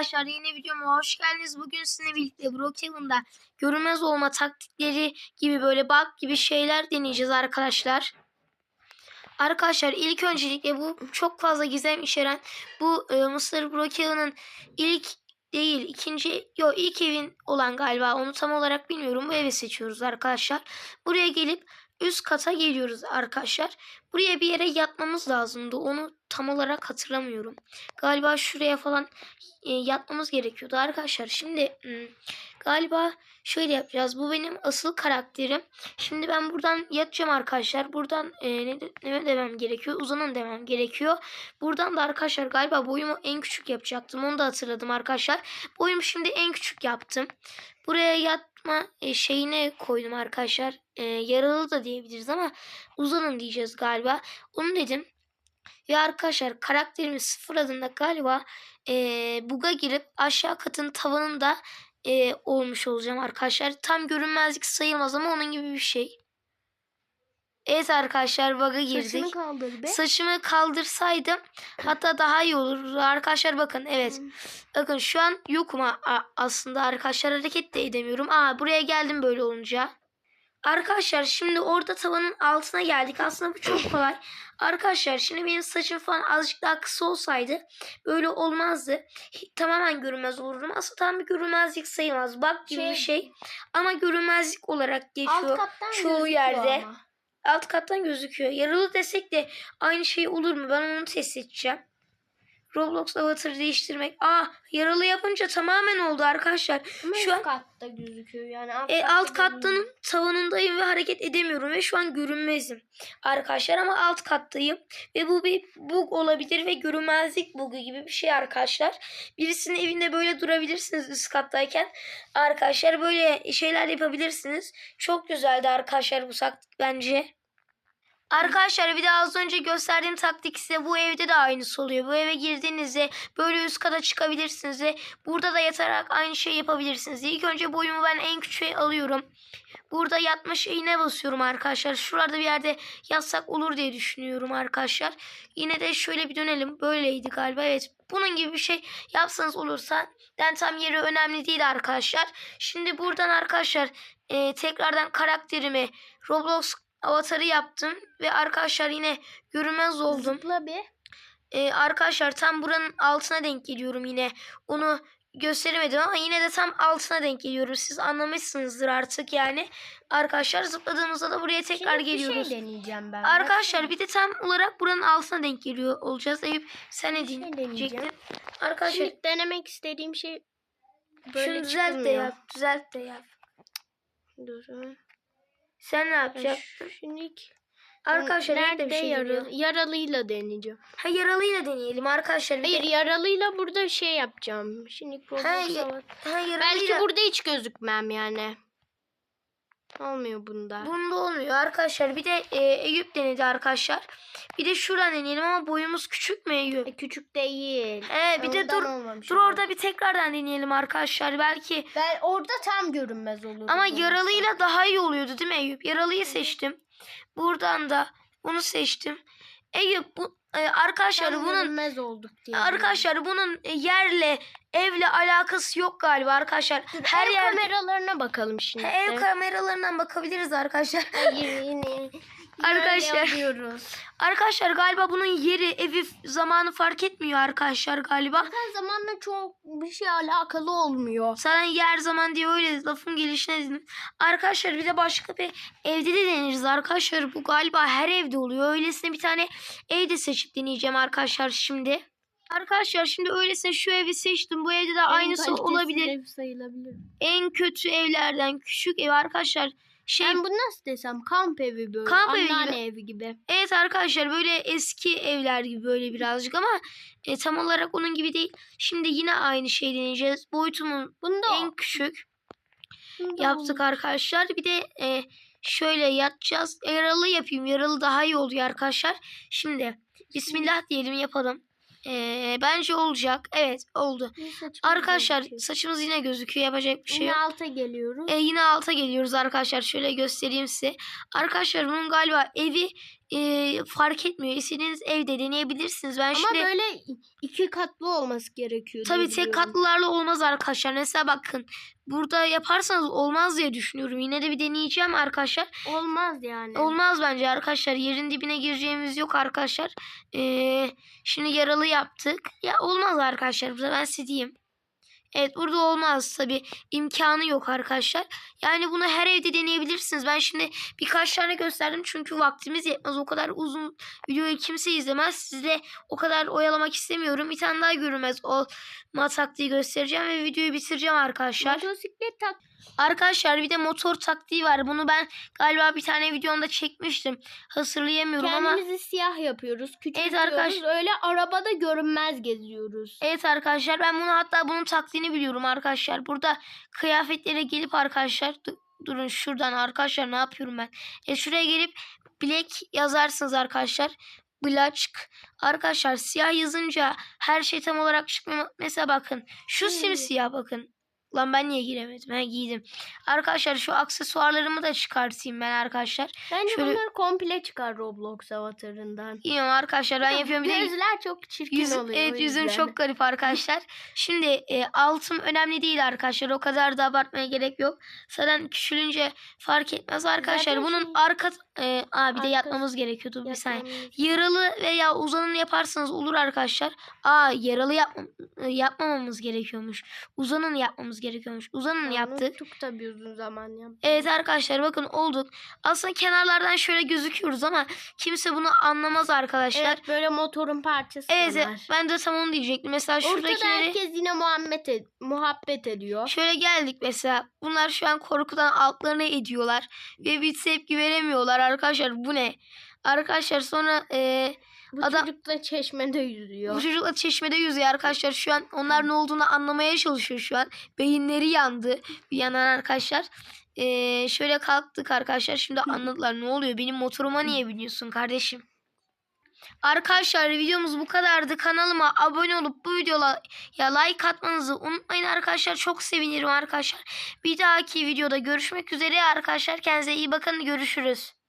Arkadaşlar yeni videoma hoş geldiniz. Bugün sizinle birlikte Brookhaven'da görünmez olma taktikleri gibi böyle bug gibi şeyler deneyeceğiz arkadaşlar. Arkadaşlar ilk öncelikle bu çok fazla gizem içeren bu e, Mr. Brookhaven'ın ilk değil ikinci yok ilk evin olan galiba onu tam olarak bilmiyorum bu evi seçiyoruz arkadaşlar. Buraya gelip üst kata geliyoruz arkadaşlar. Buraya bir yere yatmamız lazımdı onu tam olarak hatırlamıyorum. Galiba şuraya falan e, yatmamız gerekiyordu arkadaşlar. Şimdi hmm, galiba şöyle yapacağız. Bu benim asıl karakterim. Şimdi ben buradan yatacağım arkadaşlar. Buradan e, ne, ne demem gerekiyor? Uzanın demem gerekiyor. Buradan da arkadaşlar galiba boyumu en küçük yapacaktım. Onu da hatırladım arkadaşlar. Boyumu şimdi en küçük yaptım. Buraya yatma e, şeyine koydum arkadaşlar. E, yaralı da diyebiliriz ama uzanın diyeceğiz galiba. Onu dedim. Ve arkadaşlar karakterimi sıfırladığında galiba eee buga girip aşağı katın tavanında eee, olmuş olacağım arkadaşlar. Tam görünmezlik sayılmaz ama onun gibi bir şey. Evet arkadaşlar bug'a girdik. Saçını kaldır be. Saçımı kaldırsaydım hatta daha iyi olur. Arkadaşlar bakın evet. Hmm. Bakın şu an yokum aslında arkadaşlar hareket de edemiyorum. Aa buraya geldim böyle olunca. Arkadaşlar şimdi orada tavanın altına geldik. Aslında bu çok kolay. Arkadaşlar şimdi benim saçım falan azıcık daha kısa olsaydı böyle olmazdı. Tamamen görünmez olurdum. Aslında tam bir görünmezlik sayılmaz. Bak gibi bir Şey- şey. Ama görünmezlik olarak Alt geçiyor. kattan çoğu yerde. ama. Alt kattan gözüküyor. Yaralı desek de aynı şey olur mu? Ben onu test edeceğim. Roblox avatarı değiştirmek. Aa yaralı yapınca tamamen oldu arkadaşlar. Ama Şu üst an katta gözüküyor yani. Alt, e, katta alt kattanın tavanındayım ve hareket edemiyorum ve şu an görünmezim arkadaşlar ama alt kattayım ve bu bir bug olabilir ve görünmezlik bugu gibi bir şey arkadaşlar. Birisinin evinde böyle durabilirsiniz üst kattayken arkadaşlar böyle şeyler yapabilirsiniz. Çok güzeldi arkadaşlar bu taktik bence. Arkadaşlar bir de az önce gösterdiğim taktik ise bu evde de aynısı oluyor. Bu eve girdiğinizde böyle üst kata çıkabilirsiniz ve burada da yatarak aynı şey yapabilirsiniz. İlk önce boyumu ben en küçüğe alıyorum. Burada yatma şeyine basıyorum arkadaşlar. Şuralarda bir yerde yatsak olur diye düşünüyorum arkadaşlar. Yine de şöyle bir dönelim. Böyleydi galiba. Evet bunun gibi bir şey yapsanız olursa. Ben tam yeri önemli değil arkadaşlar. Şimdi buradan arkadaşlar e, tekrardan karakterimi Roblox avatarı yaptım. Ve arkadaşlar yine görünmez oldum. Zıpla bir. Ee, arkadaşlar tam buranın altına denk geliyorum yine. Onu gösteremedim ama yine de tam altına denk geliyorum. Siz anlamışsınızdır artık yani. Arkadaşlar zıpladığımızda da buraya tekrar Şimdi geliyoruz. bir şey deneyeceğim ben. Arkadaşlar bir de tam olarak buranın altına denk geliyor olacağız. Eyüp sen ne şey deneyeceğim. Arkadaşlar Şimdi denemek istediğim şey böyle şunu düzelt de yap. Düzelt de yap. Dur. Sen ne yapacaksın? Şimdi Arkadaşlar nerede bir şey yaralı? geliyor. Yaralıyla deneyeceğim. Ha yaralıyla deneyelim arkadaşlar. Hayır yaralıyla burada şey yapacağım. Şimdi Roblox Ha, ya- avatar- ha, yaralıyla... Belki burada hiç gözükmem yani. Olmuyor bunda. Bunda olmuyor arkadaşlar. Bir de e, Eyüp denedi arkadaşlar. Bir de şuradan deneyelim ama boyumuz küçük mü Eyüp? E, küçük değil. He bir de Ondan dur olmamış dur olur. orada bir tekrardan deneyelim arkadaşlar. Belki Ben orada tam görünmez olur. ama yaralıyla daha iyi oluyordu değil mi Eyüp? Yaralıyı seçtim. Buradan da bunu seçtim. Eyüp bu e, arkadaşlar tam bunun görünmez olduk diye. arkadaşlar bunun e, yerle evle alakası yok galiba arkadaşlar. Her Ev yer kameralarına bakalım şimdi. ev kameralarından bakabiliriz arkadaşlar. Hayır yine. Arkadaşlar. Arkadaşlar galiba bunun yeri, evi, zamanı fark etmiyor arkadaşlar galiba. Zaten zamanla çok bir şey alakalı olmuyor. Zaten yer zaman diye öyle lafın gelişine dedim. Arkadaşlar bir de başka bir evde de deneriz arkadaşlar. Bu galiba her evde oluyor. Öylesine bir tane evde seçip deneyeceğim arkadaşlar şimdi. Arkadaşlar şimdi öylesine şu evi seçtim. Bu evde de aynısı olabilir. ev sayılabilir. En kötü evlerden küçük ev arkadaşlar. Şey Ben bunu nasıl desem kamp evi böyle. Kamp evi anneanne evi gibi. Evet arkadaşlar böyle eski evler gibi böyle birazcık ama e, tam olarak onun gibi değil. Şimdi yine aynı şey deneyeceğiz. Boyutumun Bunda en küçük bunda yaptık arkadaşlar. Bir de e, şöyle yatacağız. Yaralı yapayım. Yaralı daha iyi oluyor arkadaşlar. Şimdi bismillah diyelim yapalım. E, bence olacak. Evet oldu. Arkadaşlar gözüküyor. saçımız yine gözüküyor. Yapacak bir şey Yine yok. alta geliyoruz. E, yine alta geliyoruz arkadaşlar. Şöyle göstereyim size. Arkadaşlar bunun galiba evi e, fark etmiyor. İstediğiniz evde deneyebilirsiniz. Ben Ama şimdi böyle iki katlı olması gerekiyor. tabii tek katlılarla olmaz arkadaşlar. Mesela bakın burada yaparsanız olmaz diye düşünüyorum. Yine de bir deneyeceğim arkadaşlar. Olmaz yani. Olmaz bence arkadaşlar. Yerin dibine gireceğimiz yok arkadaşlar. Ee, şimdi yaralı yaptık. Ya olmaz arkadaşlar. Ben size diyeyim. Evet burada olmaz tabi imkanı yok arkadaşlar. Yani bunu her evde deneyebilirsiniz. Ben şimdi birkaç tane gösterdim çünkü vaktimiz yetmez. O kadar uzun videoyu kimse izlemez. Sizle o kadar oyalamak istemiyorum. Bir tane daha görünmez olma taktiği göstereceğim ve videoyu bitireceğim arkadaşlar. Motosiklet tak. Arkadaşlar bir de motor taktiği var. Bunu ben galiba bir tane videomda çekmiştim. Hatırlayamıyorum ama Kendimizi siyah yapıyoruz. Küçültüyoruz. arkadaş- Öyle arabada görünmez geziyoruz. Evet arkadaşlar ben bunu hatta bunun taktiğini biliyorum arkadaşlar. Burada kıyafetlere gelip arkadaşlar du- durun şuradan arkadaşlar ne yapıyorum ben? E şuraya gelip black yazarsınız arkadaşlar. Black arkadaşlar siyah yazınca her şey tam olarak çıkmıyor. Mesela bakın şu Hmm. simsiyah bakın. Lan ben niye giremedim? Ha giydim. Arkadaşlar şu aksesuarlarımı da çıkartayım ben arkadaşlar. Bence Şöyle- bunları komple çıkar Roblox avatarından. Bilmiyorum arkadaşlar ben yapıyorum. Bir de Gözler çok çirkin Yüz, oluyor. evet yüzüm çok garip arkadaşlar. Şimdi e, altım önemli değil arkadaşlar. O kadar da abartmaya gerek yok. Zaten küçülünce fark etmez arkadaşlar. Zaten Bunun şey- arka e, abi de Arka- yatmamız gerekiyordu bir saniye. Yaralı veya uzanın yaparsanız olur arkadaşlar. Aa yaralı yapma, yapmamamız gerekiyormuş. Uzanın yapmamız gerekiyormuş. Uzanın Onu yaptık. Unuttuk tabii uzun zaman yaptık. Evet arkadaşlar bakın olduk. Aslında kenarlardan şöyle gözüküyoruz ama kimse bunu anlamaz arkadaşlar. Evet böyle motorun parçası Evet, evet, ben de tam onu diyecektim. Mesela Ortada şuradakileri herkes yine muhabbet, ed- muhabbet ediyor. şöyle geldik mesela. Bunlar şu an korkudan altlarına ediyorlar ve bir tepki veremiyorlar arkadaşlar. Bu ne? Arkadaşlar sonra e, Bu Adam- çocuk da çeşmede yüzüyor. bu çocuklar çeşmede yüzüyor arkadaşlar. Şu an onlar ne olduğunu anlamaya çalışıyor şu an. Beyinleri yandı bir yandan arkadaşlar. E, şöyle kalktık arkadaşlar. Şimdi anladılar ne oluyor? Benim motoruma niye biniyorsun kardeşim? Arkadaşlar videomuz bu kadardı. Kanalıma abone olup bu videoya ya like atmanızı unutmayın arkadaşlar. Çok sevinirim arkadaşlar. Bir dahaki videoda görüşmek üzere arkadaşlar. Kendinize iyi bakın. Görüşürüz.